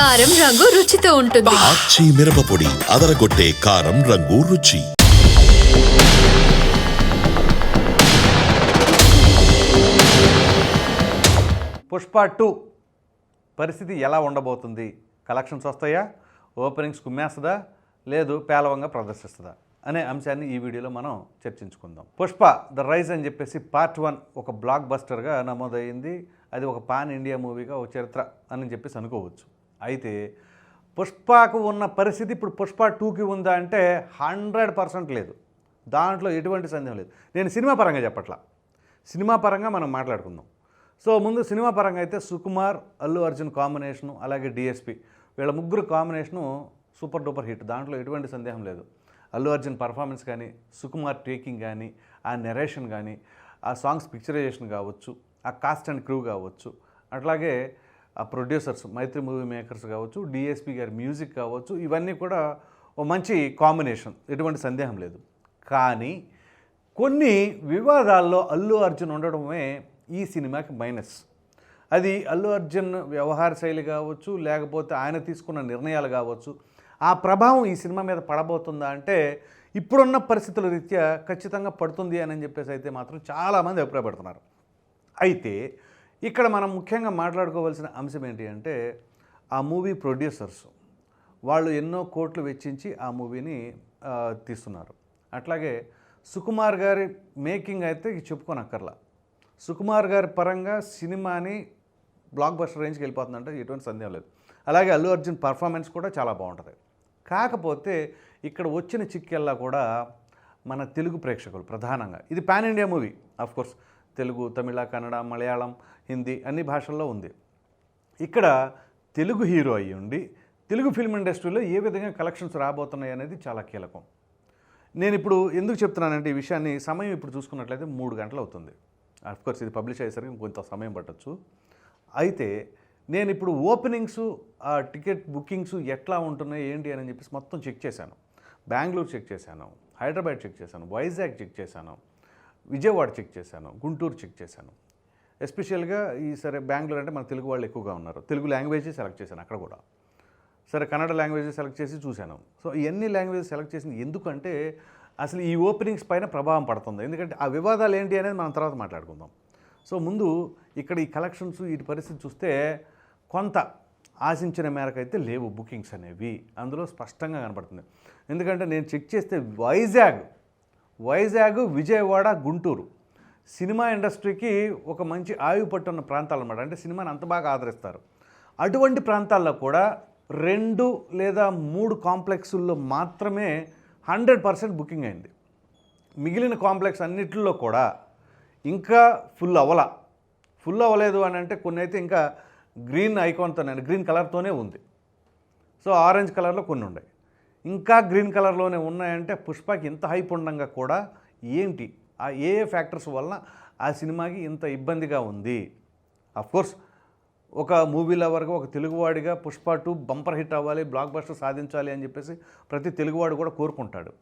కారం రంగు రుచితో ఉంటుంది. ఆచి మిరపపొడి అదరగొట్టే కారం రంగు రుచి. పుష్ప టూ. పరిస్థితి ఎలా ఉండబోతుంది? కలెక్షన్స్ వస్తాయా? ఓపెనింగ్స్ కుమ్మేస్తుందా? లేదు పేలవంగా ప్రదర్శిస్తుందా? అనే అంశాన్ని ఈ వీడియోలో మనం చర్చించుకుందాం. పుష్ప ద రైజ్ అని చెప్పేసి పార్ట్ వన్ ఒక బ్లాక్ బస్టర్గా నమోదైంది అది ఒక పాన్ ఇండియా మూవీగా ఒక చరిత్ర అని చెప్పేసి అనుకోవచ్చు. అయితే పుష్పకు ఉన్న పరిస్థితి ఇప్పుడు పుష్ప టూకి ఉందా అంటే హండ్రెడ్ పర్సెంట్ లేదు. దాంట్లో ఎటువంటి సందేహం లేదు. నేను సినిమా పరంగా చెప్పట్లా. సినిమా పరంగా మనం మాట్లాడుకుందాం. సో ముందు సినిమా పరంగా అయితే సుకుమార్ అల్లు అర్జున్ కాంబినేషను అలాగే డిఎస్పి వీళ్ళ ముగ్గురు కాంబినేషను సూపర్ డూపర్ హిట్. దాంట్లో ఎటువంటి సందేహం లేదు. అల్లు అర్జున్ పర్ఫార్మెన్స్ కానీ సుకుమార్ టేకింగ్ కానీ ఆ నెరేషన్ కానీ ఆ సాంగ్స్ పిక్చరైజేషన్ కావచ్చు ఆ కాస్ట్ అండ్ క్రూ కావచ్చు అట్లాగే ఆ ప్రొడ్యూసర్స్ మైత్రి మూవీ మేకర్స్ కావచ్చు డిఎస్పి గారి మ్యూజిక్ కావచ్చు ఇవన్నీ కూడా ఓ మంచి కాంబినేషన్. ఎటువంటి సందేహం లేదు. కానీ కొన్ని వివాదాల్లో అల్లు అర్జున్ ఉండడమే ఈ సినిమాకి మైనస్. అది అల్లు అర్జున్ వ్యవహార శైలి కావచ్చు లేకపోతే ఆయన తీసుకున్న నిర్ణయాలు కావచ్చు ఆ ప్రభావం ఈ సినిమా మీద పడబోతుందా అంటే ఇప్పుడున్న పరిస్థితుల రీత్యా ఖచ్చితంగా పడుతుంది అని చెప్పేసి అయితే మాత్రం చాలామంది అభిప్రాయపడుతున్నారు. అయితే ఇక్కడ మనం ముఖ్యంగా మాట్లాడుకోవాల్సిన అంశం ఏంటి అంటే ఆ మూవీ ప్రొడ్యూసర్స్ వాళ్ళు ఎన్నో కోట్లు వెచ్చించి ఆ మూవీని తీస్తున్నారు. అట్లాగే సుకుమార్ గారి మేకింగ్ అయితే ఇక చెప్పుకోనక్కర్లా. సుకుమార్ గారి పరంగా సినిమాని బ్లాక్ బస్టర్ రేంజ్కి వెళ్ళిపోతుందంటే ఎటువంటి సందేహం లేదు. అలాగే అల్లు అర్జున్ పర్ఫార్మెన్స్ కూడా చాలా బాగుంటుంది. కాకపోతే ఇక్కడ వచ్చిన చిక్కెల్లా కూడా మన తెలుగు ప్రేక్షకులు ప్రధానంగా ఇది pan India movie of course. Telugu Tamil Kannada Malayalam Hindi అన్ని భాషల్లో ఉంది. ఇక్కడ తెలుగు హీరో అయ్యి ఉండి తెలుగు ఫిల్మ్ ఇండస్ట్రీలో ఏ విధంగా కలెక్షన్స్ రాబోతున్నాయి అనేది చాలా కీలకం. నేను ఇప్పుడు ఎందుకు చెప్తున్నానంటే ఈ విషయాన్ని సమయం ఇప్పుడు చూసుకున్నట్లయితే మూడు గంటలు అవుతుంది. కోర్స్ ఇది పబ్లిష్ అయ్యేసరికి కొంత సమయం పట్టచ్చు. అయితే నేను ఇప్పుడు ఓపెనింగ్స్ ఆ టికెట్ బుకింగ్స్ ఎట్లా ఉంటున్నాయి ఏంటి అని చెప్పేసి మొత్తం చెక్ చేశాను. బెంగళూరు చెక్ చేశాను హైదరాబాద్ చెక్ చేశాను వైజాగ్ చెక్ చేశాను. విజయవాడ చెక్ చేశాను గుంటూరు చెక్ చేశాను. ఎస్పెషల్గా ఈ సరే బెంగళూరు అంటే మన తెలుగు వాళ్ళు ఎక్కువగా ఉన్నారు. తెలుగు లాంగ్వేజ్ సెలెక్ట్ చేశాను అక్కడ కూడా. సరే కన్నడ లాంగ్వేజ్ సెలెక్ట్ చేసి చూశాను. సో ఇవన్నీ లాంగ్వేజ్ సెలెక్ట్ చేసింది ఎందుకంటే అసలు ఈ ఓపెనింగ్స్ పైన ప్రభావం పడుతుంది. ఎందుకంటే ఆ వివాదాలు ఏంటి అనేది మనం తర్వాత మాట్లాడుకుందాం. సో ముందు ఇక్కడ ఈ కలెక్షన్స్ వీటి పరిస్థితి చూస్తే కొంత ఆశించిన మేరకు అయితే లేవు బుకింగ్స్ అనేవి. అందులో స్పష్టంగా కనపడుతుంది. ఎందుకంటే నేను చెక్ చేస్తే వైజాగ్ వైజాగ్ విజయవాడ గుంటూరు. సినిమా ఇండస్ట్రీకి ఒక మంచి ఆయువు పట్టున్న ప్రాంతాలు అన్నమాట. అంటే సినిమాని అంత బాగా ఆదరిస్తారు. అటువంటి ప్రాంతాల్లో కూడా రెండు లేదా మూడు కాంప్లెక్సుల్లో మాత్రమే హండ్రెడ్ పర్సెంట్ బుకింగ్ అయింది. మిగిలిన కాంప్లెక్స్ అన్నిటిలో కూడా ఇంకా ఫుల్ అవ్వల ఫుల్ అవ్వలేదు అని అంటే కొన్ని అయితే ఇంకా గ్రీన్ ఐకాన్తోనే గ్రీన్ కలర్తోనే ఉంది. సో ఆరెంజ్ కలర్లో కొన్ని ఉన్నాయి. ఇంకా గ్రీన్ కలర్లోనే ఉన్నాయంటే పుష్పకి ఇంత హైప్ ఉండగా కూడా ఏంటి? ఆ ఏ ఏ ఫ్యాక్టర్స్ వలన ఆ సినిమాకి ఇంత ఇబ్బందిగా ఉంది? కోర్స్ ఒక మూవీ లవర్గా ఒక తెలుగువాడిగా పుష్ప టూ బంపర్ హిట్ అవ్వాలి బ్లాక్ బస్టర్ సాధించాలి అని చెప్పేసి ప్రతి తెలుగువాడు కూడా కోరుకుంటాడు.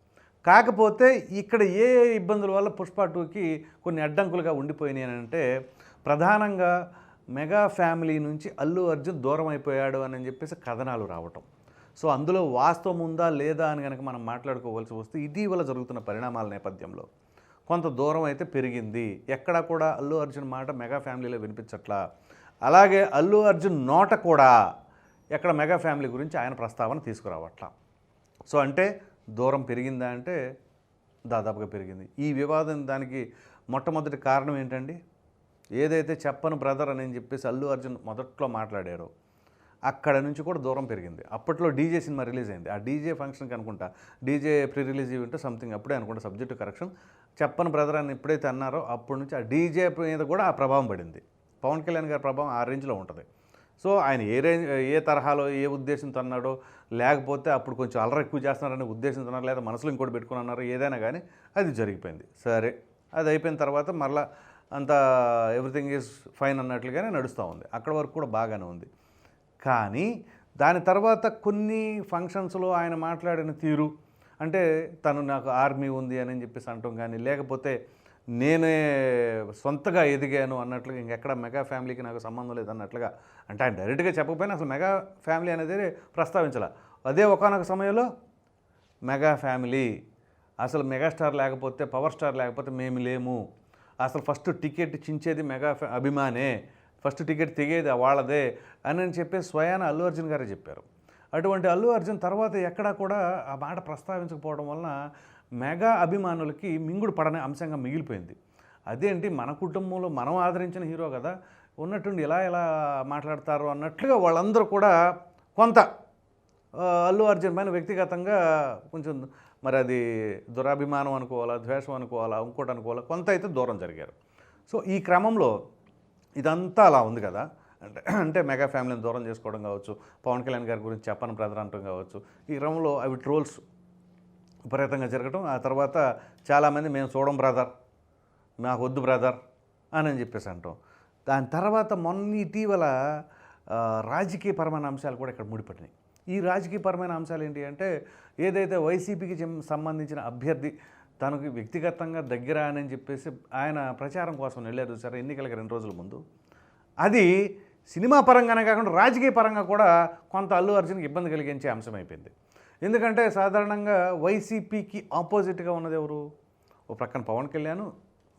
కాకపోతే ఇక్కడ ఏ ఇబ్బందుల వల్ల పుష్ప టూకి కొన్ని అడ్డంకులుగా ఉండిపోయినాయి అని అంటే ప్రధానంగా మెగా ఫ్యామిలీ నుంచి అల్లు అర్జున్ దూరం అయిపోయాడు అని చెప్పేసి కథనాలు రావటం. సో అందులో వాస్తవం ఉందా లేదా అని కనుక మనం మాట్లాడుకోవాల్సి వస్తే ఇటీవల జరుగుతున్న పరిణామాల నేపథ్యంలో కొంత దూరం అయితే పెరిగింది. ఎక్కడా కూడా అల్లు అర్జున్ మాట మెగా ఫ్యామిలీలో వినిపించట్లా. అలాగే అల్లు అర్జున్ నోట కూడా ఎక్కడ మెగా ఫ్యామిలీ గురించి ఆయన ప్రస్తావన తీసుకురావట్లా. సో అంటే దూరం పెరిగిందా అంటే దాదాపుగా పెరిగింది. ఈ వివాదం దానికి మొట్టమొదటి కారణం ఏంటండి? ఏదైతే చెప్పను బ్రదర్ అని చెప్పేసి అల్లు అర్జున్ మొదట్లో మాట్లాడారో అక్కడ నుంచి కూడా దూరం పెరిగింది. అప్పట్లో డీజే సినిమా రిలీజ్ అయింది. ఆ డీజే ఫంక్షన్కి అనుకుంటా DJ pre release event something అప్పుడే అనుకుంటా సబ్జెక్టు కరెక్షన్. చెప్పని బ్రదర్ అని ఎప్పుడైతే అన్నారో అప్పటి నుంచి ఆ డీజే మీద కూడా ఆ ప్రభావం పడింది. పవన్ కళ్యాణ్ గారి ప్రభావం ఆ రేంజ్లో ఉంటుంది. సో ఆయన ఏ రేంజ్ ఏ తరహాలో ఏ ఉద్దేశంతో అన్నాడో లేకపోతే అప్పుడు కొంచెం అలర ఎక్కువ చేస్తున్నారనే ఉద్దేశంతో అన్నారు లేదా మనసులో ఇంకోటి పెట్టుకుని అన్నారు ఏదైనా కానీ అది జరిగిపోయింది. సరే అది అయిపోయిన తర్వాత మరలా అంత ఎవ్రీథింగ్ ఈజ్ ఫైన్ అన్నట్లుగానే నడుస్తూ ఉంది. అక్కడ వరకు కూడా బాగానే ఉంది. కానీ దాని తర్వాత కొన్ని ఫంక్షన్స్లో ఆయన మాట్లాడిన తీరు అంటే తను నాకు ఆర్మీ ఉంది అని చెప్పేసి అంటాం కానీ లేకపోతే నేనే సొంతగా ఎదిగాను అన్నట్లుగా ఇంకెక్కడ మెగా ఫ్యామిలీకి నాకు సంబంధం లేదు అన్నట్లుగా అంటే ఆయన డైరెక్ట్గా చెప్పకపోయినా అసలు మెగా ఫ్యామిలీ అనేది ప్రస్తావించాల. అదే ఒకనొక సమయంలో మెగా ఫ్యామిలీ అసలు మెగాస్టార్ లేకపోతే పవర్ స్టార్ లేకపోతే మేము లేము. అసలు ఫస్ట్ టికెట్ చించేది మెగా ఫ్యా- అభిమానే. ఫస్ట్ టికెట్ తెగేది వాళ్ళదే అని అని చెప్పి స్వయాన అల్లు అర్జున్ గారే చెప్పారు. అటువంటి అల్లు అర్జున్ తర్వాత ఎక్కడా కూడా ఆ మాట ప్రస్తావించకపోవడం వలన మెగా అభిమానులకి మింగుడు పడని అంశంగా మిగిలిపోయింది. అదేంటి మన కుటుంబంలో మనం ఆదరించిన హీరో కదా ఉన్నట్టుండి ఇలా ఇలా మాట్లాడతారు అన్నట్లుగా వాళ్ళందరూ కూడా కొంత అల్లు అర్జున్ పైన వ్యక్తిగతంగా కొంచెం మరి అది దురాభిమానం అనుకోవాలా ద్వేషం అనుకోవాలా ఇంకోటి అనుకోవాలా కొంత అయితే దూరం జరిగారు. సో ఈ క్రమంలో ఇదంతా అలా ఉంది కదా. అంటే అంటే మెగా ఫ్యామిలీని దూరం చేసుకోవడం కావచ్చు పవన్ కళ్యాణ్ గారి గురించి చెప్పని బ్రదర్ అంటం కావచ్చు ఈ క్రమంలో అవి ట్రోల్స్ విపరీతంగా జరగటం ఆ తర్వాత చాలామంది మేము చూడం బ్రదర్ నాకు వద్దు బ్రదర్ అని అని చెప్పేసి అంటాం. దాని తర్వాత మొన్న ఇటీవల రాజకీయపరమైన అంశాలు కూడా ఇక్కడ ముడిపడినాయి. ఈ రాజకీయపరమైన అంశాలు ఏంటి అంటే ఏదైతే వైసీపీకి సంబంధించిన అభ్యర్థి తనకు వ్యక్తిగతంగా దగ్గర అని చెప్పేసి ఆయన ప్రచారం కోసం వెళ్ళారు సార్ ఎన్నికలకి రెండు రోజుల ముందు. అది సినిమా పరంగానే కాకుండా రాజకీయ పరంగా కూడా కొంత అల్లు అర్జున్కి ఇబ్బంది కలిగించే అంశం అయిపోయింది. ఎందుకంటే సాధారణంగా వైసీపీకి ఆపోజిట్గా ఉన్నది ఎవరు? ఓ ప్రక్కన పవన్ కళ్యాణ్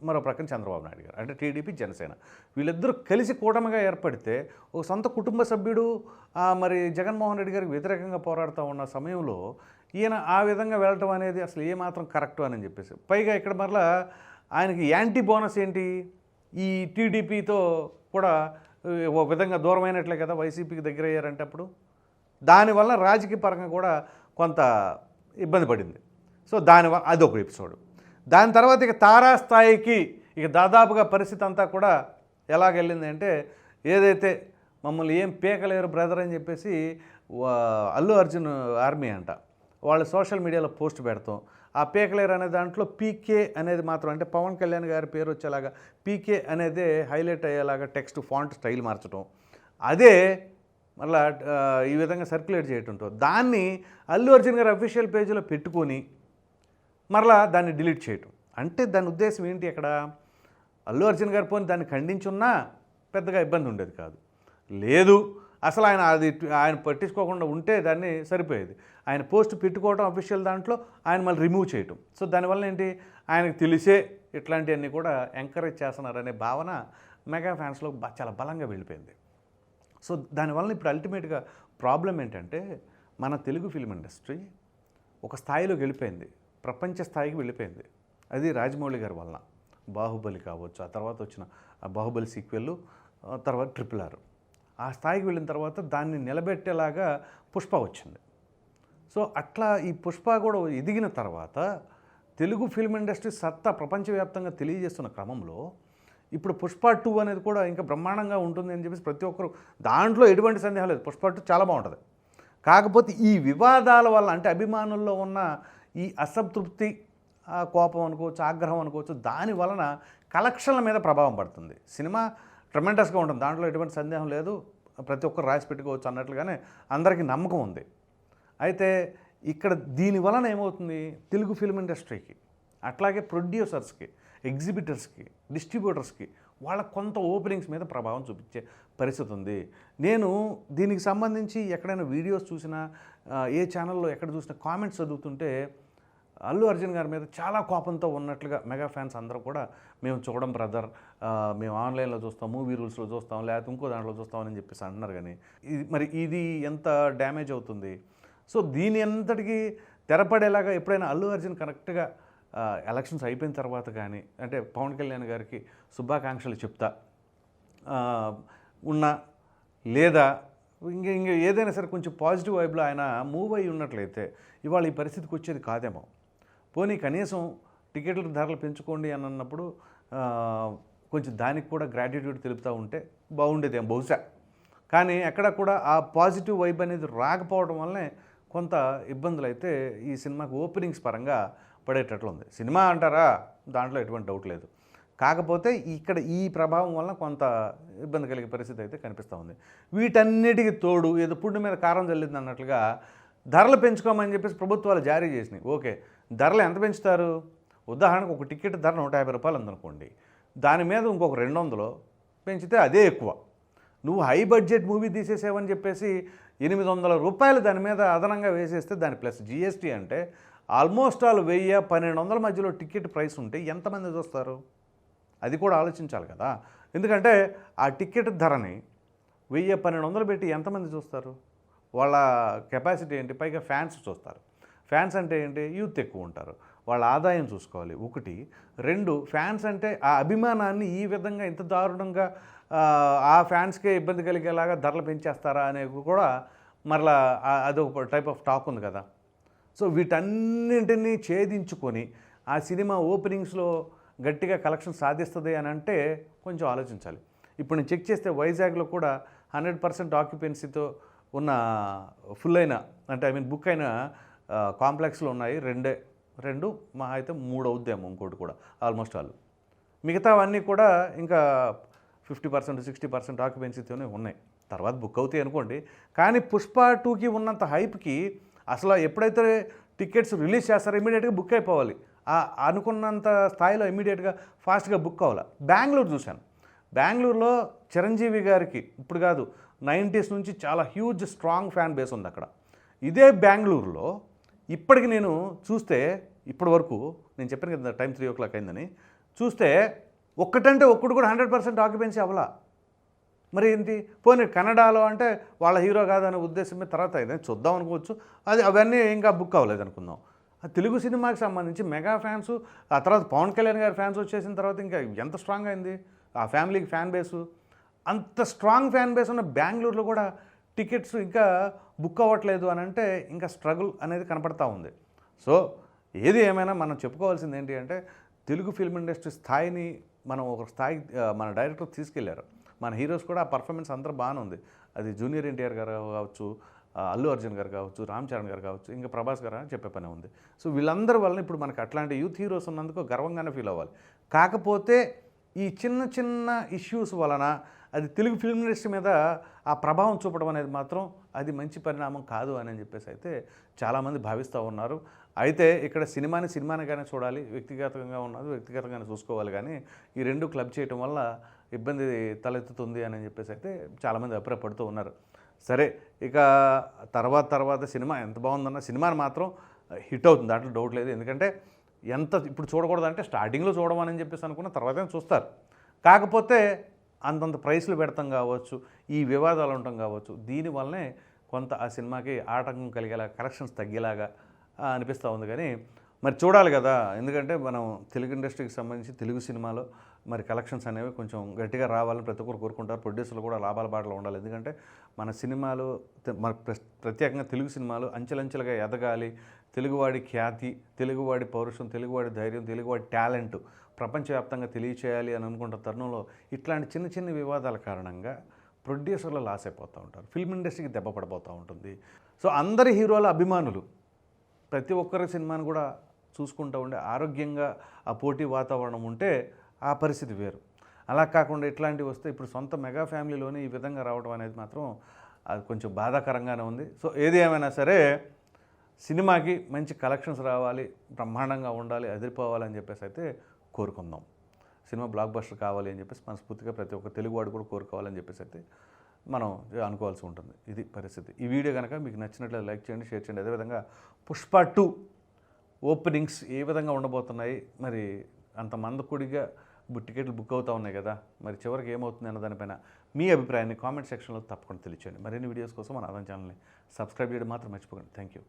మరో ప్రక్కన చంద్రబాబు నాయుడు గారు. అంటే టీడీపీ జనసేన. వీళ్ళిద్దరూ కలిసి కూటమిగా ఏర్పడితే ఓ సొంత కుటుంబ సభ్యుడు మరి జగన్మోహన్ రెడ్డి గారికి వ్యతిరేకంగా పోరాడుతూ ఉన్న సమయంలో ఈయన ఆ విధంగా వెళ్ళటం అనేది అసలు ఏమాత్రం కరెక్ట్ అని చెప్పేసి. పైగా ఇక్కడ మరలా ఆయనకి యాంటీ బోనస్ ఏంటి? ఈ టీడీపీతో కూడా ఒక విధంగా దూరమైనట్లే కదా వైసీపీకి దగ్గర అయ్యారంటే అప్పుడు దానివల్ల రాజకీయ పరంగా కూడా కొంత ఇబ్బంది పడింది. సో దానివల్ల అదొక ఎపిసోడ్. దాని తర్వాత ఇక తారాస్థాయికి ఇక దాదాపుగా పరిస్థితి అంతా కూడా ఎలాగెళ్ళింది అంటే ఏదైతే మమ్మల్ని ఏం పీకలేరు బ్రదర్ అని చెప్పేసి అల్లు అర్జున్ ఆర్మీ అంట. వాళ్ళు సోషల్ మీడియాలో పోస్ట్ పెడతాం. ఆ పీకలేరు అనే దాంట్లో పీకే అనేది మాత్రం అంటే పవన్ కళ్యాణ్ గారి పేరు వచ్చేలాగా పీకే అనేదే హైలైట్ అయ్యేలాగా టెక్స్ట్ ఫాంట్ స్టైల్ మార్చడం అదే మళ్ళా ఈ విధంగా సర్క్యులేట్ చేయటంతో. దాన్ని అల్లు అర్జున్ గారి అఫీషియల్ పేజీలో పెట్టుకొని మరలా దాన్ని డిలీట్ చేయటం. అంటే దాని ఉద్దేశం ఏంటి అక్కడ? అల్లు అర్జున్ గారి పోని దాన్ని ఖండించున్నా పెద్దగా ఇబ్బంది ఉండేది కాదు. లేదు అసలు ఆయన అది ఆయన పట్టించుకోకుండా ఉంటే దాన్ని సరిపోయేది. ఆయన పోస్ట్ పెట్టుకోవడం అఫీషియల్ దాంట్లో ఆయన మళ్ళీ రిమూవ్ చేయటం. సో దానివల్ల ఏంటి? ఆయనకు తెలిసే ఇట్లాంటివన్నీ కూడా ఎంకరేజ్ చేస్తున్నారనే భావన మెగా ఫ్యాన్స్లో చాలా బలంగా వెళ్ళిపోయింది. సో దానివల్ల ఇప్పుడు అల్టిమేట్గా ప్రాబ్లం ఏంటంటే మన తెలుగు ఫిల్మ్ ఇండస్ట్రీ ఒక స్థాయిలోకి వెళ్ళిపోయింది. ప్రపంచ స్థాయికి వెళ్ళిపోయింది. అది రాజమౌళి గారి వలన. బాహుబలి కావచ్చు ఆ తర్వాత వచ్చిన ఆ బాహుబలి సీక్వెల్ తర్వాత ట్రిపుల్ ఆర్ ఆ స్థాయికి వెళ్ళిన తర్వాత దాన్ని నిలబెట్టేలాగా పుష్ప వచ్చింది. సో అట్లా ఈ పుష్ప కూడా ఎదిగిన తర్వాత తెలుగు ఫిల్మ్ ఇండస్ట్రీ సత్తా ప్రపంచవ్యాప్తంగా తెలియజేస్తున్న క్రమంలో ఇప్పుడు పుష్ప టూ అనేది కూడా ఇంకా బ్రహ్మాండంగా ఉంటుంది అని చెప్పేసి ప్రతి ఒక్కరు దాంట్లో ఎటువంటి సందేహం లేదు. పుష్ప టూ చాలా బాగుంటుంది. కాకపోతే ఈ వివాదాల వల్ల అంటే అభిమానుల్లో ఉన్న ఈ అసంతృప్తి కోపం అనుకోవచ్చు ఆగ్రహం అనుకోవచ్చు దాని వలన కలెక్షన్ల మీద ప్రభావం పడుతుంది. సినిమా ట్రమెండస్గా ఉంటుంది. దాంట్లో ఎటువంటి సందేహం లేదు. ప్రతి ఒక్కరు రాసి పెట్టుకోవచ్చు అన్నట్లుగానే అందరికీ నమ్మకం ఉంది. అయితే ఇక్కడ దీని వలన ఏమవుతుంది? తెలుగు ఫిల్మ్ ఇండస్ట్రీకి అట్లాగే ప్రొడ్యూసర్స్కి ఎగ్జిబిటర్స్కి డిస్ట్రిబ్యూటర్స్కి వాళ్ళ కొంత ఓపెనింగ్స్ మీద ప్రభావం చూపించే పరిస్థితి ఉంది. నేను దీనికి సంబంధించి ఎక్కడైనా వీడియోస్ చూసినా ఏ ఛానల్లో ఎక్కడ చూసినా కామెంట్స్ చదువుతుంటే అల్లు అర్జున్ గారి మీద చాలా కోపంతో ఉన్నట్లుగా మెగా ఫ్యాన్స్ అందరూ కూడా మేము చూడడం బ్రదర్ మేము ఆన్లైన్లో చూస్తాం మూవీ రూల్స్లో చూస్తాం లేకపోతే ఇంకో దాంట్లో చూస్తామని చెప్పేసి అంటున్నారు కానీ ఇది మరి ఇది ఎంత డ్యామేజ్ అవుతుంది? సో దీని అంతటికి తెరపడేలాగా ఎప్పుడైనా అల్లు అర్జున్ కరెక్ట్గా ఎలక్షన్స్ అయిపోయిన తర్వాత కానీ అంటే పవన్ కళ్యాణ్ గారికి శుభాకాంక్షలు చెప్తా. ఉన్నా లేదా ఇంకా ఇంకా ఏదైనా సరే కొంచెం పాజిటివ్ వైబ్లో ఆయన మూవ్ అయి ఉన్నట్లయితే ఇవాళ ఈ పరిస్థితికి వచ్చేది కాదేమో. పోనీ కనీసం టికెట్ల ధరలు పెంచుకోండి అని అన్నప్పుడు కొంచెం దానికి కూడా గ్రాటిట్యూడ్ తెలుపుతూ ఉంటే బాగుండేదేమో బహుశా. కానీ ఎక్కడ కూడా ఆ పాజిటివ్ వైబ్ అనేది రాకపోవడం వల్లనే కొంత ఇబ్బందులు అయితే ఈ సినిమాకి ఓపెనింగ్స్ పరంగా పడేటట్లు ఉంది సినిమా అంటారా? దాంట్లో ఎటువంటి డౌట్ లేదు. కాకపోతే ఇక్కడ ఈ ప్రభావం వల్ల కొంత ఇబ్బంది కలిగే పరిస్థితి అయితే కనిపిస్తూ ఉంది. వీటన్నిటికి తోడు ఏదో పుండు మీద కారం చల్లింది అన్నట్లుగా ధరలు పెంచుకోమని చెప్పేసి ప్రభుత్వాలు జారీ చేసినాయి. ఓకే. ధరలు ఎంత పెంచుతారు? ఉదాహరణకు ఒక టికెట్ ధర నూట యాభై రూపాయలు ఉందనుకోండి. దాని మీద ఇంకొక రెండు వందలు పెంచితే అదే ఎక్కువ. నువ్వు హై బడ్జెట్ మూవీ తీసేసావని చెప్పేసి ఎనిమిది వందల రూపాయలు దాని మీద అదనంగా వేసేస్తే దాని ప్లస్ జిఎస్టీ అంటే ఆల్మోస్ట్ ఆల్ వెయ్యి పన్నెండు వందల మధ్యలో టికెట్ ప్రైస్ ఉంటే ఎంతమంది చూస్తారు? అది కూడా ఆలోచించాలి కదా. ఎందుకంటే ఆ టికెట్ ధరని వెయ్యి పన్నెండు వందలు పెట్టి ఎంతమంది చూస్తారు? వాళ్ళ కెపాసిటీ ఏంటి? పైగా ఫ్యాన్స్ చూస్తారు. ఫ్యాన్స్ అంటే ఏంటి? యూత్ ఎక్కువ ఉంటారు. వాళ్ళ ఆదాయం చూసుకోవాలి. ఒకటి. రెండు ఫ్యాన్స్ అంటే ఆ అభిమానాన్ని ఈ విధంగా ఇంత దారుణంగా ఆ, ఫ్యాన్స్కే ఇబ్బంది కలిగేలాగా ధరలు పెంచేస్తారా అనేది కూడా మరలా అదొక టైప్ ఆఫ్ టాక్ ఉంది కదా. సో వీటన్నింటినీ ఛేదించుకొని ఆ సినిమా ఓపెనింగ్స్లో గట్టిగా కలెక్షన్ సాధిస్తుంది అని అంటే కొంచెం ఆలోచించాలి. ఇప్పుడు నేను చెక్ చేస్తే వైజాగ్లో కూడా హండ్రెడ్ పర్సెంట్ ఆక్యుపెన్సీతో ఉన్న ఫుల్ అయిన అంటే ఐ మీన్ బుక్ అయిన కాంప్లెక్స్లు ఉన్నాయి. రెండే రెండు మా అయితే మూడు అవుద్దేమో ఇంకోటి కూడా ఆల్మోస్ట్ ఆల్. మిగతావన్నీ కూడా ఇంకా ఫిఫ్టీ పర్సెంట్ సిక్స్టీ పర్సెంట్ ఆక్యుపెన్సీతోనే ఉన్నాయి. తర్వాత బుక్ అవుతాయి అనుకోండి. కానీ పుష్ప టూకి ఉన్నంత హైప్కి అసలు ఎప్పుడైతే టికెట్స్ రిలీజ్ చేస్తారో ఇమీడియట్గా బుక్ అయిపోవాలి. అనుకున్నంత స్థాయిలో ఇమీడియట్గా ఫాస్ట్గా బుక్ అవ్వాలి బెంగళూరు చూశాను. బెంగళూరులో చిరంజీవి గారికి ఇప్పుడు కాదు నైంటీస్ నుంచి చాలా హ్యూజ్ స్ట్రాంగ్ ఫ్యాన్ బేస్ ఉంది అక్కడ. ఇదే బెంగళూరులో ఇప్పటికి నేను చూస్తే ఇప్పటి వరకు నేను చెప్పాను కదా టైం త్రీ ఓ క్లాక్ అయిందని చూస్తే ఒక్కటంటే ఒక్కడు కూడా హండ్రెడ్ పర్సెంట్ ఆక్యుపెన్సీ అవ్వలా. మరి ఏంటి? పోనీ కన్నడలో అంటే వాళ్ళ హీరో కాదనే ఉద్దేశం మీద తర్వాత ఏదైనా చూద్దాం అనుకోవచ్చు. అది అవన్నీ ఇంకా బుక్ అవ్వలేదు అనుకుందాం. తెలుగు సినిమాకి సంబంధించి మెగా ఫ్యాన్స్ ఆ తర్వాత పవన్ కళ్యాణ్ గారి ఫ్యాన్స్ వచ్చేసిన తర్వాత ఇంకా ఎంత స్ట్రాంగ్ అయింది? ఆ ఫ్యామిలీకి ఫ్యాన్ బేసు అంత స్ట్రాంగ్ ఫ్యాన్ బేస్ ఉన్న బెంగళూరులో కూడా టికెట్స్ ఇంకా బుక్ అవ్వట్లేదు అని అంటే ఇంకా స్ట్రగుల్ అనేది కనపడతా ఉంది. సో ఏది ఏమైనా మనం చెప్పుకోవాల్సింది ఏంటి అంటే తెలుగు ఫిల్మ్ ఇండస్ట్రీ స్థాయిని మనం ఒక స్థాయి మన డైరెక్టర్ తీసుకెళ్ళారు. మన హీరోస్ కూడా ఆ పర్ఫార్మెన్స్ అందరూ బాగానే ఉంది. అది జూనియర్ ఎన్టీఆర్ గారు కావచ్చు అల్లు అర్జున్ గారు కావచ్చు రామ్ చరణ్ గారు కావచ్చు ఇంకా ప్రభాస్ గారు అని చెప్పే పని ఉంది. సో వీళ్ళందరి వల్ల ఇప్పుడు మనకు అట్లాంటి యూత్ హీరోస్ ఉన్నందుకు గర్వంగానే ఫీల్ అవ్వాలి. కాకపోతే ఈ చిన్న చిన్న ఇష్యూస్ వలన అది తెలుగు ఫిల్మ్ ఇండస్ట్రీ మీద ఆ ప్రభావం చూపడం అనేది మాత్రం అది మంచి పరిణామం కాదు అని చెప్పేసి అయితే చాలామంది భావిస్తూ ఉన్నారు. అయితే ఇక్కడ సినిమాని సినిమానిగానే చూడాలి వ్యక్తిగతంగా ఉన్నది వ్యక్తిగతంగానే చూసుకోవాలి కానీ ఈ రెండు క్లబ్ చేయటం వల్ల ఇబ్బంది తలెత్తుతుంది అని చెప్పేసి అయితే చాలామంది అభిప్రాయపడుతూ ఉన్నారు. సరే ఇక తర్వాత తర్వాత సినిమా ఎంత బాగుందన్న సినిమాని మాత్రం హిట్ అవుతుంది దాంట్లో డౌట్ లేదు. ఎందుకంటే ఎంత ఇప్పుడు చూడకూడదంటే స్టార్టింగ్లో చూడమని చెప్పేసి అనుకున్న తర్వాత చూస్తారు. కాకపోతే అంతంత ప్రైస్లు పెడతాం కావచ్చు ఈ వివాదాలు ఉండటం కావచ్చు దీనివల్లనే కొంత ఆ సినిమాకి ఆటంకం కలిగేలా కలెక్షన్స్ తగ్గేలాగా అనిపిస్తూ ఉంది. కానీ మరి చూడాలి కదా ఎందుకంటే మనం తెలుగు ఇండస్ట్రీకి సంబంధించి తెలుగు సినిమాలో మరి కలెక్షన్స్ అనేవి కొంచెం గట్టిగా రావాలని ప్రతి ఒక్కరు కోరుకుంటారు. ప్రొడ్యూసర్లు కూడా లాభాల బాటలో ఉండాలి. ఎందుకంటే మన సినిమాలు మన ప్రత్యేకంగా తెలుగు సినిమాలు అంచెలంచెలుగా ఎదగాలి. తెలుగువాడి ఖ్యాతి తెలుగువాడి పౌరుషం తెలుగువాడి ధైర్యం తెలుగువాడి టాలెంట్ ప్రపంచవ్యాప్తంగా తెలియచేయాలి అని అనుకుంటున్న తరుణంలో ఇట్లాంటి చిన్న చిన్న వివాదాల కారణంగా ప్రొడ్యూసర్లు లాస్ అయిపోతూ ఉంటారు. ఫిల్మ్ ఇండస్ట్రీకి దెబ్బ పడిపోతూ ఉంటుంది. సో అందరి హీరోల అభిమానులు ప్రతి ఒక్కరి సినిమాని కూడా చూసుకుంటూ ఉండే ఆరోగ్యంగా ఆ పోటీ వాతావరణం ఉంటే ఆ పరిస్థితి వేరు. అలా కాకుండా ఇట్లాంటివి వస్తే ఇప్పుడు సొంత మెగా ఫ్యామిలీలోనే ఈ విధంగా రావడం అనేది మాత్రం అది కొంచెం బాధాకరంగానే ఉంది. సో ఏది ఏమైనా సరే సినిమాకి మంచి కలెక్షన్స్ రావాలి బ్రహ్మాండంగా ఉండాలి అదిరిపోవాలని చెప్పేసి అయితే కోరుకుందాం. సినిమా బ్లాక్ బస్టర్ కావాలి అని చెప్పేసి మనస్ఫూర్తిగా ప్రతి ఒక్క తెలుగువాడు కూడా కోరుకోవాలని చెప్పేసి అయితే మనం అనుకోవాల్సి ఉంటుంది. ఇది పరిస్థితి. ఈ వీడియో కనుక మీకు నచ్చినట్లు లైక్ చేయండి షేర్ చేయండి. అదేవిధంగా పుష్ప టూ ఓపెనింగ్స్ ఏ విధంగా ఉండబోతున్నాయి? మరి అంత మందకుడిగా టికెట్లు బుక్ అవుతూ ఉన్నాయి కదా. మరి చివరికి ఏమవుతుంది అన్న దానిపైన మీ అభిప్రాయాన్ని కామెంట్ సెక్షన్లో తప్పకుండా తెలియచేయండి. మరిన్ని వీడియోస్ కోసం మన ఆదాయం ఛానల్ని సబ్స్క్రైబ్ చేయడం మాత్రం మర్చిపోకండి. Thank you.